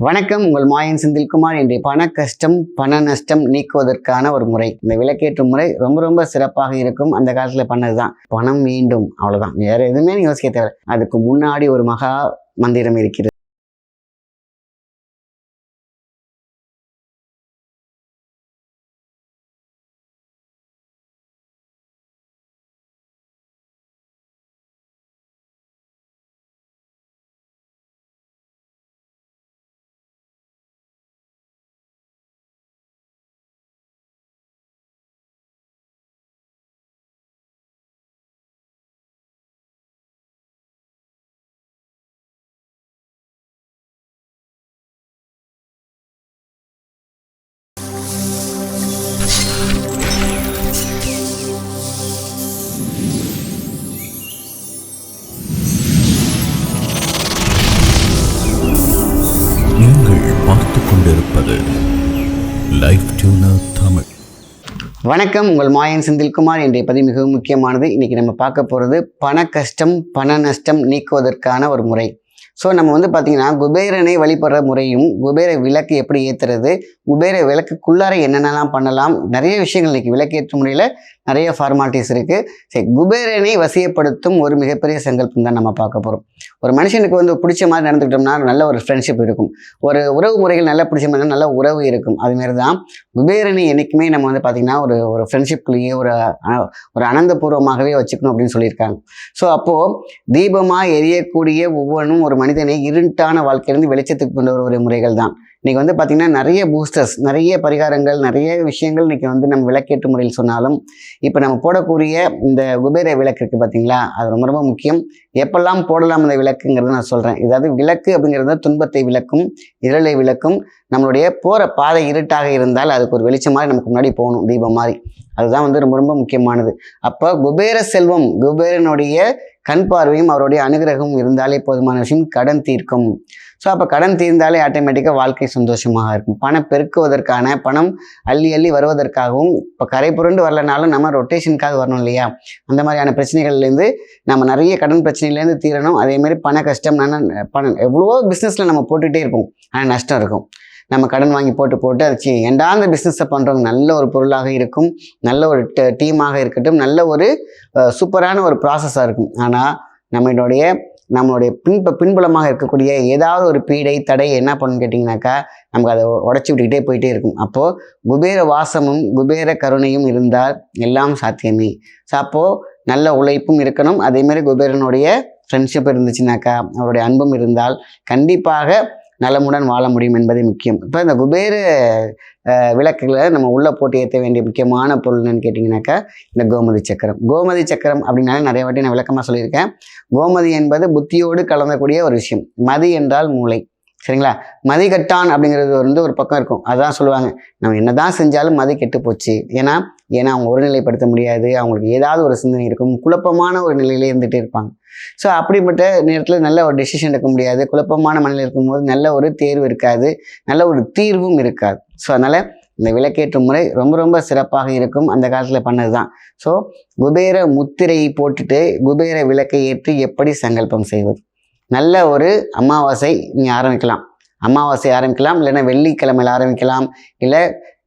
வணக்கம் உங்கள் மாயன் செந்தில்குமார். இன்றைய பண கஷ்டம் பண நஷ்டம் நீக்குவதற்கான ஒரு முறை. இந்த விளக்கேற்றும் முறை ரொம்ப ரொம்ப சிறப்பாக இருக்கும். அந்த காலத்தில் பண்ணதுதான். பணம் வேண்டும் அவ்வளவுதான். வேற எதுவுமே யோசிக்க தேவை அதுக்கு முன்னாடி ஒரு மகா மந்திரம் இருக்கிறது. வணக்கம் உங்கள் மாயன் செந்தில்குமார். இன்றைய பதிவு மிகவும் முக்கியமானது. இன்னைக்கு நம்ம பார்க்க போகிறது பண கஷ்டம் பண நஷ்டம் நீக்குவதற்கான ஒரு முறை. ஸோ நம்ம வந்து பார்த்திங்கன்னா குபேரனை வழிபடுற முறையும் குபேர விளக்கு எப்படி ஏற்றுறது குபேர விளக்குக்குள்ளார என்னென்னலாம் பண்ணலாம் நிறைய விஷயங்கள் இன்றைக்கி விளக்கேற்றும் முறையில் நிறைய ஃபார்மாலிட்டிஸ் இருக்குது சரி குபேரனை வசியப்படுத்தும் ஒரு மிகப்பெரிய சங்கல்பம் தான் நம்ம பார்க்க போகிறோம் ஒரு மனுஷனுக்கு வந்து பிடிச்ச மாதிரி நடந்துக்கிட்டோம்னா நல்ல ஒரு ஃப்ரெண்ட்ஷிப் இருக்கும். ஒரு உறவு முறைகள் நல்லா பிடிச்ச மாதிரி நல்ல உறவு இருக்கும். அதுமாரி தான் குபேரனை என்றைக்குமே நம்ம வந்து பார்த்திங்கன்னா ஒரு ஒரு ஃப்ரெண்ட்ஷிப்குள்ளேயே ஒரு ஒரு அனந்தபூர்வமாகவே வச்சுக்கணும் அப்படின்னு சொல்லியிருக்காங்க. ஸோ அப்போது தீபமாக எரியக்கூடிய ஒவ்வொன்றும் ஒரு மனிதனை இருட்டான வாழ்க்கையிலேருந்து வெளிச்சத்துக்கு கொண்டு வர ஒரு முறைகள் தான் இன்றைக்கி வந்து பார்த்திங்கன்னா நிறைய பூஸ்டர்ஸ் நிறைய பரிகாரங்கள் நிறைய விஷயங்கள் இன்றைக்கி வந்து நம்ம விளக்கேற்று முறையில் சொன்னாலும் இப்போ நம்ம போடக்கூடிய இந்த குபேர விளக்கு இருக்குது பார்த்தீங்களா அது ரொம்ப ரொம்ப முக்கியம். எப்பெல்லாம் போடலாம் அந்த விளக்குங்கிறத நான் சொல்கிறேன் இதாவது விளக்கு அப்படிங்கிறது துன்பத்தை விளக்கும் இருளை விளக்கும் நம்மளுடைய போகிற பாதை இருட்டாக இருந்தால் அதுக்கு ஒரு வெளிச்சம் மாதிரி நமக்கு முன்னாடி போகணும் தீபம் மாதிரி. அதுதான் வந்து ரொம்ப ரொம்ப முக்கியமானது. அப்போ குபேர செல்வம் குபேரனுடைய கண் பார்வையும் அவருடைய அனுகிரகமும் இருந்தாலே போதுமான விஷயம் கடன் தீர்க்கும். ஸோ அப்போ கடன் தீர்ந்தாலே ஆட்டோமேட்டிக்காக வாழ்க்கை சந்தோஷமாக இருக்கும். பணம் பெருக்குவதற்கான பணம் அள்ளி அள்ளி வருவதற்காகவும் இப்போ கரை புரண்டு வரலனாலும் நம்ம ரொட்டேஷனுக்காக வரணும் இல்லையா? அந்த மாதிரியான பிரச்சனைகள்லேருந்து நம்ம நிறைய கடன் பிரச்சனையிலேருந்து தீரணும். அதேமாதிரி பண கஷ்டம் நான் பணம் எவ்வளவோ பிஸ்னஸில் நம்ம போட்டுகிட்டே இருப்போம். ஆனால் நஷ்டம் இருக்கும். நம்ம கடன் வாங்கி போட்டு போட்டு அது சி எண்டாந்த பிஸ்னஸை பண்ணுறவங்க நல்ல ஒரு பொருளாக இருக்கும் நல்ல ஒரு டீமாக இருக்கட்டும் நல்ல ஒரு சூப்பரான ஒரு ப்ராசஸாக இருக்கும். ஆனால் நம்மளுடைய நம்மளுடைய பின்ப பின்புலமாக இருக்கக்கூடிய ஏதாவது ஒரு பீடை தடை என்ன பண்ணுன்னு கேட்டிங்கனாக்கா நமக்கு அதை உடச்சி விட்டுக்கிட்டே போயிட்டே இருக்கும். அப்போது குபேர வாசமும் குபேர கருணையும் இருந்தால் எல்லாம் சாத்தியமே. ஸோ அப்போது நல்ல உழைப்பும் இருக்கணும். அதேமாதிரி குபேரனுடைய ஃப்ரெண்ட்ஷிப் இருந்துச்சுனாக்கா அவருடைய அன்பும் இருந்தால் கண்டிப்பாக நலமுடன் வாழ முடியும் என்பதே முக்கியம். இப்போ இந்த குபேர விளக்குகளை நம்ம உள்ளே போட்டு ஏற்ற வேண்டிய முக்கியமான பொருள் என்னன்னு கேட்டிங்கனாக்கா இந்த கோமதி சக்கரம். கோமதி சக்கரம் அப்படின்னாலே நிறைய வாட்டி நான் விளக்கமாக சொல்லியிருக்கேன். கோமதி என்பது புத்தியோடு கலந்தக்கூடிய ஒரு விஷயம். மதி என்றால் மூளை. சரிங்களா? மதிகட்டான் அப்படிங்கிறது வந்து ஒரு பக்கம் இருக்கும். அதான் சொல்லுவாங்க. நம்ம என்னதான் செஞ்சாலும் மதி கெட்டு போச்சு. ஏன்னா ஏன்னா அவங்க ஒருநிலைப்படுத்த முடியாது. அவங்களுக்கு ஏதாவது ஒரு சிந்தனை இருக்கும். குழப்பமான ஒரு நிலையிலே இருந்துகிட்டே இருப்பாங்க. ஸோ அப்படிப்பட்ட நேரத்தில் நல்ல ஒரு டெசிஷன் எடுக்க முடியாது. குழப்பமான மனநிலை இருக்கும்போது நல்ல ஒரு தேர்வு இருக்காது. நல்ல ஒரு தீர்வும் இருக்காது. ஸோ அதனால் இந்த விளக்கேற்றும் முறை ரொம்ப ரொம்ப சிறப்பாக இருக்கும். அந்த காலத்தில் பண்ணது தான் ஸோ குபேர முத்திரையை போட்டுட்டு குபேர விளக்கை ஏற்றி எப்படி சங்கல்பம் செய்வது? நல்ல ஒரு அமாவாசை நீங்கள் ஆரம்பிக்கலாம். அமாவாசை ஆரம்பிக்கலாம் இல்லைன்னா வெள்ளிக்கிழமையில் ஆரம்பிக்கலாம் இல்லை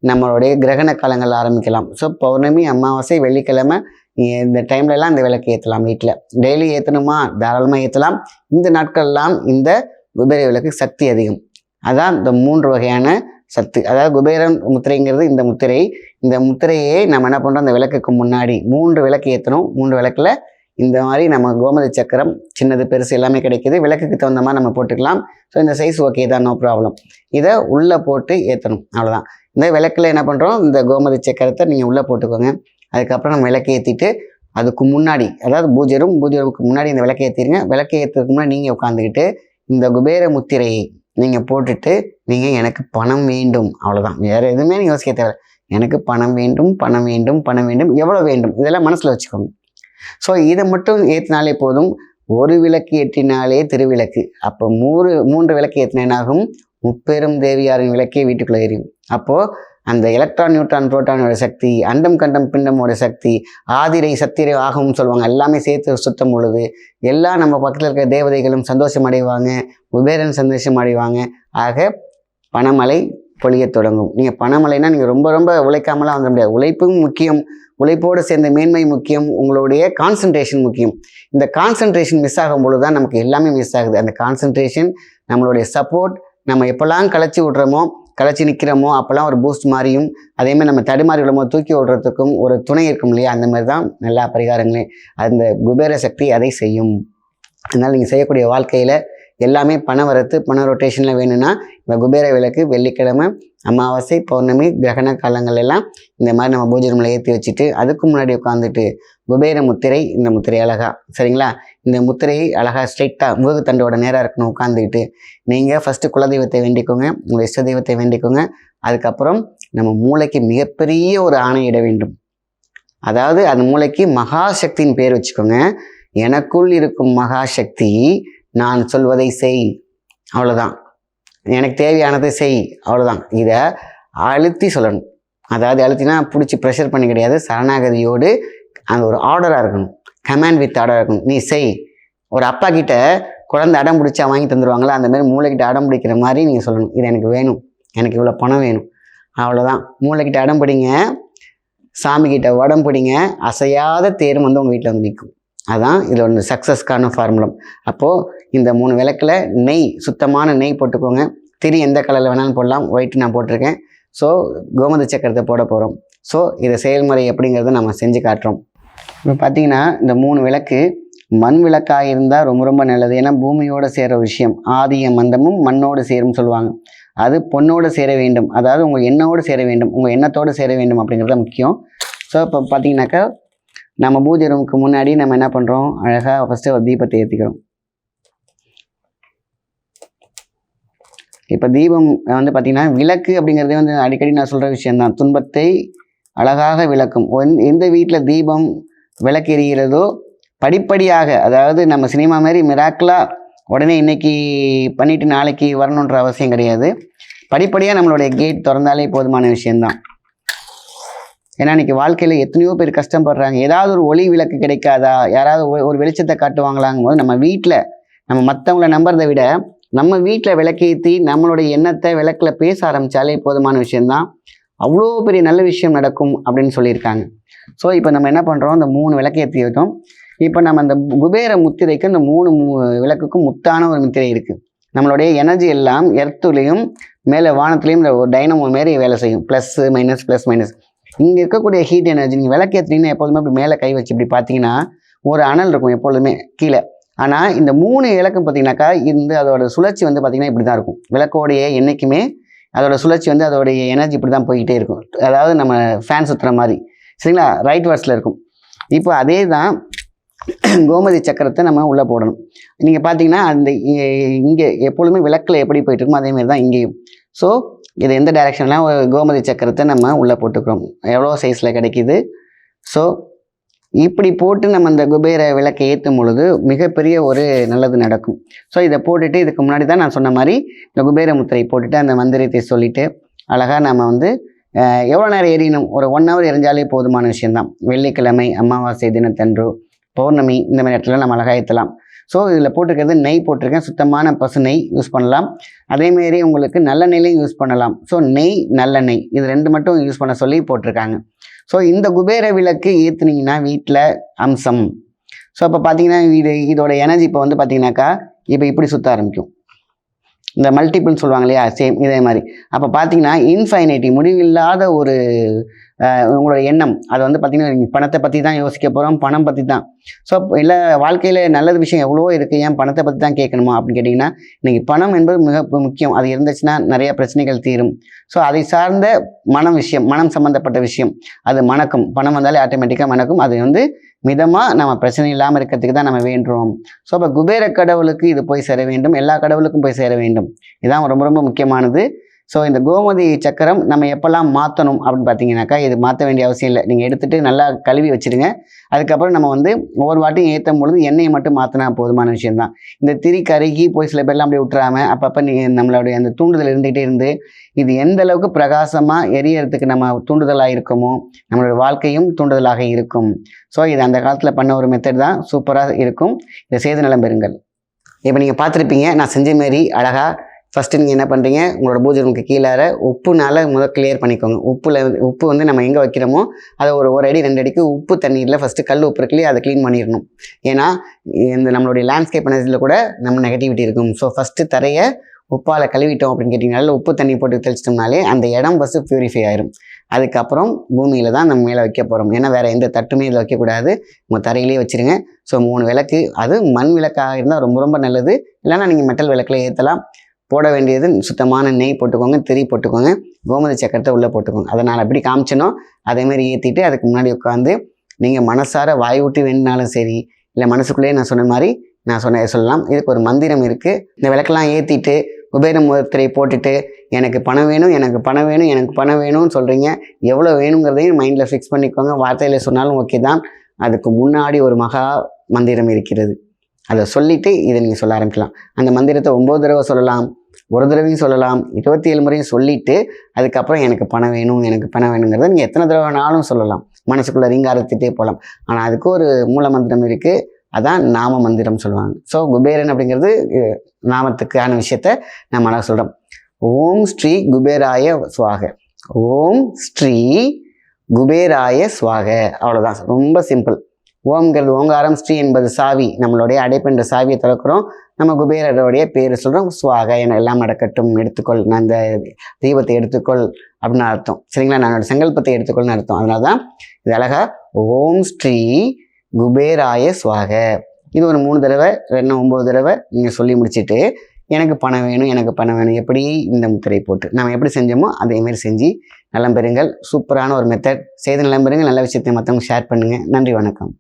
நம்மளுடைய கிரகண காலங்கள் ஆரம்பிக்கலாம். ஸோ பௌர்ணமி அமாவாசை வெள்ளிக்கிழமை நீ- இந்த டைம்லலாம் இந்த விளக்கு ஏற்றலாம் வீட்டில் டெய்லி ஏற்றணுமா தாராளமாக ஏற்றலாம் இந்த நாட்கள்லாம் இந்த குபேர விளக்கு சக்தி அதிகம். அதான் இந்த மூன்று வகையான சத்து. அதாவது குபேரன் முத்திரைங்கிறது இந்த முத்திரை. இந்த முத்திரையை நம்ம என்ன பண்ணுறோம் அந்த விளக்குக்கு முன்னாடி மூன்று விளக்கு ஏற்றணும் மூன்று விளக்கில் இந்த மாதிரி நம்ம கோமதி சக்கரம் சின்னது பெருசு எல்லாமே கிடைக்குது. விளக்குக்கு தகுந்த மாதிரி நம்ம போட்டுக்கலாம். ஸோ இந்த சைஸ் ஓகே தான் நோ ப்ராப்ளம் இதை உள்ளே போட்டு ஏற்றணும் அவ்வளோதான் இந்த விளக்கில் என்ன பண்ணுறோம் இந்த கோமதி சக்கரத்தை நீங்கள் உள்ளே போட்டுக்கோங்க. அதுக்கப்புறம் நம்ம விளக்கு ஏற்றிட்டு அதுக்கு முன்னாடி அதாவது பூஜை ரூம் பூஜை ரூமுக்கு முன்னாடி இந்த விளக்கை ஏற்றிடுங்க விளக்கை ஏற்றுறதுக்கு முன்னாடி நீங்கள் உட்காந்துக்கிட்டு இந்த குபேர முத்திரையை நீங்கள் போட்டுட்டு நீங்கள் எனக்கு பணம் வேண்டும். அவ்வளோதான் வேறு எதுவுமே நீங்கள் யோசிக்க தேவை எனக்கு பணம் வேண்டும் பணம் வேண்டும் பணம் வேண்டும் எவ்வளோ வேண்டும்? இதெல்லாம் மனசில் வச்சுக்கோங்க. ஸோ இதை மட்டும் ஏற்றினாலே போதும். ஒரு விளக்கு ஏற்றினாலே திருவிளக்கு. அப்போ மூணு மூன்று விளக்கு ஏற்றினாகும் முப்பெரும் தேவியாரின் விளக்கே வீட்டுக்குள்ளே எரியும். அப்போது அந்த எலக்ட்ரான் நியூட்ரான் புரோட்டானோட சக்தி அண்டம் கண்டம் பிண்டமோட சக்தி ஆதிரை சத்திரை ஆகம்னு சொல்லுவாங்க. எல்லாமே சேர்த்து சுத்தம் பொழுது எல்லாம் நம்ம பக்கத்தில் இருக்கிற தேவதைகளும் சந்தோஷம் அடைவாங்க குபேரன் சந்தோஷம் அடைவாங்க. ஆக பணமலை பொழியத் தொடங்கும். நீங்கள் பணமழைனா நீங்கள் ரொம்ப ரொம்ப உழைக்காமலாம் வந்துட முடியாது. உழைப்பும் முக்கியம். உழைப்போடு சேர்ந்த மேன்மை முக்கியம் உங்களுடைய கான்சன்ட்ரேஷன் முக்கியம். இந்த கான்சன்ட்ரேஷன் மிஸ் ஆகும் பொழுது தான் நமக்கு எல்லாமே மிஸ் ஆகுது. அந்த கான்சன்ட்ரேஷன் நம்மளுடைய சப்போர்ட் நம்ம எப்போல்லாம் களைச்சி விட்றோமோ களைச்சி நிற்கிறோமோ அப்போல்லாம் ஒரு பூஸ்ட் மாதிரியும் அதேமாதிரி நம்ம தடுமாறி விடுமோ தூக்கி விடுறதுக்கும் ஒரு துணை இருக்கும் இல்லையா? அந்த மாதிரி தான் நல்லா பரிகாரங்களே. அந்த குபேர சக்தி அதை செய்யும். அதனால் நீங்கள் செய்யக்கூடிய வாழ்க்கையில் எல்லாமே பண வரத்து பண ரொட்டேஷனில் வேணும்னா இந்த குபேர விளக்கு வெள்ளிக்கிழமை அமாவாசை பௌர்ணமி கிரகண காலங்கள் எல்லாம் இந்த மாதிரி நம்ம பூஜை ரூமில் ஏற்றி வச்சுட்டு அதுக்கு முன்னாடி உட்காந்துட்டு குபேர முத்திரை இந்த முத்திரை அழகா சரிங்களா? இந்த முத்திரையை அழகா ஸ்ட்ரைட்டாக முதுகுத்தண்டோட நேராக இருக்கணும் உட்காந்துக்கிட்டு நீங்கள் ஃபஸ்ட்டு குலதெய்வத்தை வேண்டிக்கோங்க உங்கள் இஷ்ட தெய்வத்தை வேண்டிக்கோங்க. அதுக்கப்புறம் நம்ம மூளைக்கு மிகப்பெரிய ஒரு ஆணையிட வேண்டும். அதாவது அந்த மூளைக்கு மகாசக்தியின் பேர் வச்சுக்கோங்க. எனக்குள் இருக்கும் மகாசக்தி நான் சொல்வதை செய். அவ்வளோதான் எனக்கு தேவையானதை செய். அவ்வளோதான் இதை அழுத்தி சொல்லணும். அதாவது அழுத்தினா பிடிச்சி ப்ரெஷர் பண்ணி கிடையாது. சரணாகதியோடு அந்த ஒரு ஆர்டராக இருக்கணும். கமாண்ட் வித் ஆர்டராக இருக்கணும். நீ செய். ஒரு அப்பா கிட்ட குழந்தை அடம் பிடிச்சா வாங்கி தந்துடுவாங்களா அந்த மாதிரி மூளைக்கிட்ட அடம் பிடிக்கிற மாதிரி நீங்கள் சொல்லணும். இது எனக்கு வேணும். எனக்கு இவ்வளோ பணம் வேணும். அவ்வளோதான் மூளைக்கிட்ட அடம் பிடிங்க. சாமிக்கிட்ட உடம்பு பிடிங்க. அசையாத தேரும் வந்து உங்கள் வீட்டில் வந்து நிற்கும். அதான் இதில் ஒன்று சக்ஸஸ்க்கான ஃபார்முலம் அப்போது இந்த மூணு விளக்கில் நெய் சுத்தமான நெய் போட்டுக்கோங்க. திரி எந்த கலரில் வேணாலும் போடலாம். ஒயிட் நான் போட்டிருக்கேன். ஸோ கோமதி சக்கரத்தை போட போகிறோம் ஸோ இதை செயல்முறை எப்படிங்கிறத நம்ம செஞ்சு காட்டுறோம். இப்போ பார்த்தீங்கன்னா இந்த மூணு விளக்கு மண் விளக்காக இருந்தால் ரொம்ப ரொம்ப நல்லது. ஏன்னா பூமியோடு சேர விஷயம். ஆதிய மந்தமும் மண்ணோடு சேரும் சொல்லுவாங்க. அது பொண்ணோடு சேர வேண்டும். அதாவது உங்கள் எண்ணோடு சேர வேண்டும். உங்கள் எண்ணத்தோடு சேர வேண்டும் அப்படிங்கிறது முக்கியம். ஸோ இப்போ பார்த்தீங்கன்னாக்கா நம்ம பூஜை ரூமுக்கு முன்னாடி நம்ம என்ன பண்ணுறோம் அழகாக ஃபஸ்ட்டு ஒரு தீபத்தை ஏற்றிக்கிறோம் இப்போ தீபம் வந்து பார்த்திங்கன்னா விளக்கு அப்படிங்கிறதே வந்து அடிக்கடி நான் சொல்கிற விஷயந்தான் துன்பத்தை அழகாக விளக்கும். எந்த வீட்டில் தீபம் விளக்கு எரிகிறதோ படிப்படியாக அதாவது நம்ம சினிமா மாதிரி மிராக்கலாக உடனே இன்னைக்கு பண்ணிவிட்டு நாளைக்கு வரணுன்ற அவசியம் கிடையாது. படிப்படியாக நம்மளுடைய கேட் திறந்தாலே போதுமான விஷயம்தான். ஏன்னா இன்னைக்கு வாழ்க்கையில் எத்தனையோ பேர் கஷ்டப்படுறாங்க. ஏதாவது ஒரு ஒளி விளக்கு கிடைக்காதா? யாராவது ஒரு- வெளிச்சத்தை காட்டுவாங்களாங்கும் போது நம்ம வீட்டில் நம்ம மற்றவங்கள நம்புறதை விட நம்ம வீட்டில் விளக்கேற்றி நம்மளுடைய எண்ணத்தை விளக்கில் பேச ஆரம்பித்தாலே போதுமான விஷயம்தான். அவ்வளோ பெரிய நல்ல விஷயம் நடக்கும் அப்படின்னு சொல்லியிருக்காங்க. ஸோ இப்போ நம்ம என்ன பண்ணுறோம் இந்த மூணு விளக்கேற்றி இருக்கோம். இப்போ நம்ம அந்த குபேர முத்திரைக்கு இந்த மூணு மு- விளக்குக்கும் முத்தான ஒரு முத்திரை இருக்குது நம்மளுடைய எனர்ஜி எல்லாம் எர்த்துலேயும் மேலே வானத்துலேயும் இந்த ஒரு டைனமோ மாரி வேலை செய்யும். ப்ளஸ்ஸு மைனஸ் ப்ளஸ் மைனஸ் இங்கே இருக்கக்கூடிய ஹீட் எனர்ஜி நீங்கள் விளக்கு எப்போதுமே எப்பொழுதுமே அப்படி மேலே கை வச்சு இப்படி பார்த்தீங்கன்னா ஒரு அனல் இருக்கும் எப்பொழுதுமே கீழே. ஆனால் இந்த மூணு இலக்கம் பார்த்தீங்கன்னாக்கா இந்த அதோட சுழற்சி வந்து பார்த்திங்கன்னா இப்படி தான் இருக்கும். விளக்கோடைய என்றைக்குமே அதோட சுழற்சி வந்து அதோடைய எனர்ஜி இப்படி தான் போய்கிட்டே இருக்கும். அதாவது நம்ம ஃபேன் சுற்றுற மாதிரி. சரிங்களா? ரைட் வர்ஸில் இருக்கும். இப்போ அதே தான் கோமதி சக்கரத்தை நம்ம உள்ளே போடணும். நீங்கள் பார்த்தீங்கன்னா அந்த இங்கே எப்பொழுதுமே விளக்கில் எப்படி போயிட்டு இருக்குமோ அதே மாதிரி தான் இங்கேயும். ஸோ இது எந்த டைரெக்ஷன்லாம் கோமதி சக்கரத்தை நம்ம உள்ளே போட்டுக்கிறோம். எவ்வளோ சைஸில் கிடைக்கிது? ஸோ இப்படி போட்டு நம்ம இந்த குபேர விளக்கை ஏற்றும் பொழுது மிகப்பெரிய ஒரு நல்லது நடக்கும். ஸோ இதை போட்டுட்டு இதுக்கு முன்னாடி தான் நான் சொன்ன மாதிரி இந்த குபேர முத்திரை போட்டுட்டு அந்த மந்திரத்தை சொல்லிவிட்டு அழகாக நம்ம வந்து எவ்வளோ நேரம் எரியணும்? ஒரு ஒன் ஹவர் எரிஞ்சாலே போதுமான விஷயம்தான். வெள்ளிக்கிழமை அமாவாசை தினத்தன்று பௌர்ணமி இந்த மாதிரி இடத்துல நம்ம அழகாக ஏற்றலாம் ஸோ இதில் போட்டிருக்கிறது நெய் போட்டிருக்கேன். சுத்தமான பசு நெய் யூஸ் பண்ணலாம். அதேமாரி உங்களுக்கு நல்ல நெய்லையும் யூஸ் பண்ணலாம். ஸோ நெய் நல்ல நெய். இது ரெண்டு மட்டும் யூஸ் பண்ண சொல்லி போட்டிருக்காங்க. ஸோ இந்த குபேர விளக்கு ஏற்றுனீங்கன்னா வீட்டில் அம்சம். ஸோ அப்போ பார்த்தீங்கன்னா இது இதோட எனர்ஜி இப்போ வந்து பார்த்தீங்கன்னாக்கா இப்போ இப்படி சுற்ற ஆரம்பிக்கும். இந்த மல்டிபிள்னு சொல்லுவாங்க இல்லையா? சேம் இதே மாதிரி. அப்போ பார்த்தீங்கன்னா இன்ஃபைனைட்டி முடிவில்லாத ஒரு உங்களோட எண்ணம். அது வந்து பார்த்திங்கன்னா நீங்கள் பணத்தை பற்றி தான் யோசிக்க போகிறோம் பணம் பற்றி தான் ஸோ இல்லை வாழ்க்கையில் நல்லது விஷயம் எவ்வளவோ இருக்குது ஏன் பணத்தை பற்றி தான் கேட்கணுமா அப்படின்னு கேட்டிங்கன்னா இன்றைக்கி பணம் என்பது மிக முக்கியம். அது இருந்துச்சுன்னா நிறைய பிரச்சனைகள் தீரும். ஸோ அதை சார்ந்த மனம் விஷயம் மனம் சம்மந்தப்பட்ட விஷயம் அது மணக்கும். பணம் வந்தாலே ஆட்டோமேட்டிக்காக மணக்கும். அது வந்து மிதமாக நம்ம பிரச்சனை இல்லாமல் இருக்கிறதுக்கு தான் நம்ம வேண்டுறோம். ஸோ அப்போ குபேர கடவுளுக்கு இது போய் சேர வேண்டும். எல்லா கடவுளுக்கும் போய் சேர வேண்டும். இதுதான் ரொம்ப ரொம்ப முக்கியமானது. ஸோ இந்த கோமதி சக்கரம் நம்ம எப்போல்லாம் மாற்றணும் அப்படின்னு பார்த்தீங்கன்னாக்கா இது மாற்ற வேண்டிய அவசியம் இல்லை. நீங்கள் எடுத்துகிட்டு நல்லா கழுவி வச்சுருங்க அதுக்கப்புறம் நம்ம வந்து ஒவ்வொரு வாட்டியும் ஏற்றும் பொழுது எண்ணெயை மட்டும் மாற்றினா போதுமான விஷயம்தான் இந்த திரி கருகி போய் சில பேர்லாம் அப்படியே விட்டுறாம அப்பப்போ நீங்கள் நம்மளுடைய அந்த தூண்டுதல் இருந்துகிட்டே இருந்து இது எந்த அளவுக்கு பிரகாசமாக எரியறதுக்கு நம்ம தூண்டுதலாக இருக்குமோ நம்மளோட வாழ்க்கையும் தூண்டுதலாக இருக்கும். ஸோ இது அந்த காலத்தில் பண்ண ஒரு மெத்தட் தான். சூப்பராக இருக்கும். இதை செய்து நலம் பெறுங்கள். இப்போ நீங்கள் பார்த்துருப்பீங்க நான் செஞ்ச மாரி அழகாக ஃபஸ்ட்டு நீங்கள் என்ன பண்ணுறீங்க உங்களோட பூஜை ரூமுக்கு கீழே உப்புனால் முதல் கிளியர் பண்ணிக்கோங்க. உப்பில் உப்பு வந்து நம்ம எங்கே வைக்கிறோமோ அதை ஒரு ஒரு அடி ரெண்டு அடிக்கு உப்பு தண்ணீரில் ஃபஸ்ட்டு கல் உப்பு இருக்குல்லையே அதை க்ளீன் பண்ணிடணும். ஏன்னா இந்த நம்மளுடைய லேண்ட்ஸ்கேப் எனர்ஜியில் கூட நம்ம நெகட்டிவிட்டி இருக்கும். ஸோ ஃபஸ்ட்டு தரையை உப்பால் கழுவிட்டோம் அப்படின்னு கேட்டிங்கனால உப்பு தண்ணி போட்டு தெளிச்சிட்டோம்னாலே அந்த இடம் ஃபஸ்ட்டு ப்யூரிஃபை ஆயிரும். அதுக்கப்புறம் பூமியில் தான் நம்ம மேலே வைக்க போகிறோம் ஏன்னா வேறு எந்த தட்டுமே இதில் வைக்கக்கூடாது உங்கள் தரையிலே வச்சுருங்க. ஸோ மூணு விளக்கு அது மண் விளக்காக இருந்தால் ரொம்ப ரொம்ப நல்லது. இல்லைன்னா நீங்கள் மெட்டல் விளக்கில் ஏற்றலாம் போட வேண்டியது சுத்தமான நெய் போட்டுக்கோங்க திரி போட்டுக்கோங்க கோமதி சக்கரத்தை உள்ளே போட்டுக்கோங்க. அதை நான் எப்படி காமிச்சனோ அதேமாதிரி ஏற்றிட்டு அதுக்கு முன்னாடி உட்காந்து நீங்கள் மனசார வாய் விட்டு வேணுனாலும் சரி இல்லை மனசுக்குள்ளேயே நான் சொன்ன மாதிரி நான் சொன்ன சொல்லலாம். இதுக்கு ஒரு மந்திரம் இருக்குது இந்த விளக்கெல்லாம் ஏற்றிட்டு குபேர முகத்திரை போட்டுட்டு எனக்கு பணம் வேணும் எனக்கு பணம் வேணும் எனக்கு பணம் வேணும்னு சொல்கிறீங்க எவ்வளோ வேணுங்கிறதையும் மைண்டில் ஃபிக்ஸ் பண்ணிக்கோங்க. வார்த்தையில் சொன்னாலும் ஓகே தான். அதுக்கு முன்னாடி ஒரு மகா மந்திரம் இருக்கிறது. அதை சொல்லிவிட்டு இதை நீங்கள் சொல்ல ஆரம்பிக்கலாம். அந்த மந்திரத்தை ஒம்பது தடவை சொல்லலாம் ஒரு தடவையும் சொல்லலாம் இருபத்தி ஏழு முறையும் சொல்லிவிட்டு அதுக்கப்புறம் எனக்கு பணம் வேணும் எனக்கு பணம் வேணுங்கிறத நீங்கள் எத்தனை தடவை வேணாலும் சொல்லலாம். மனசுக்குள்ளே ரீங்காரத்திட்டே போகலாம். ஆனால் அதுக்கு ஒரு மூல மந்திரம் இருக்குது அதான் நாம மந்திரம் சொல்லுவாங்க. ஸோ குபேரன் அப்படிங்கிறது நாமத்துக்கான விஷயத்த நான் அழகாக சொல்கிறோம் ஓம் ஸ்ரீ குபேராய சுவாக. ஓம் ஸ்ரீ குபேராய சுவாக. அவ்வளோதான் ரொம்ப சிம்பிள். ஓம்கள் ஓங்காரம் ஸ்ரீ என்பது சாவி. நம்மளுடைய அடைப்பென்ற சாவியை திறக்கிறோம். நம்ம குபேரருடைய பேர் சொல்கிறோம் சுவாக என எல்லாம் நடக்கட்டும் எடுத்துக்கொள். நான் இந்த தீபத்தை எடுத்துக்கொள் அப்படின்னு அர்த்தம். சரிங்களா? நான் என்னோட சங்கல்பத்தை எடுத்துக்கொள்னு அர்த்தம். அதனால தான் இது அழகா ஓம் ஸ்ரீ குபேராய சுவாக. இது ஒரு மூணு தடவை ரெண்டு ஒம்பது தடவை நீங்கள் சொல்லி முடிச்சுட்டு எனக்கு பணம் வேணும் எனக்கு பணம் வேணும் எப்படி இந்த முத்திரை போட்டு நம்ம எப்படி செஞ்சோமோ அதேமாரி செஞ்சு நலம் பெறுங்கள். சூப்பரான ஒரு மெத்தட் செய்து நலம் பெறுங்கள். நல்ல விஷயத்தை மற்றவங்க ஷேர் பண்ணுங்கள் நன்றி வணக்கம்.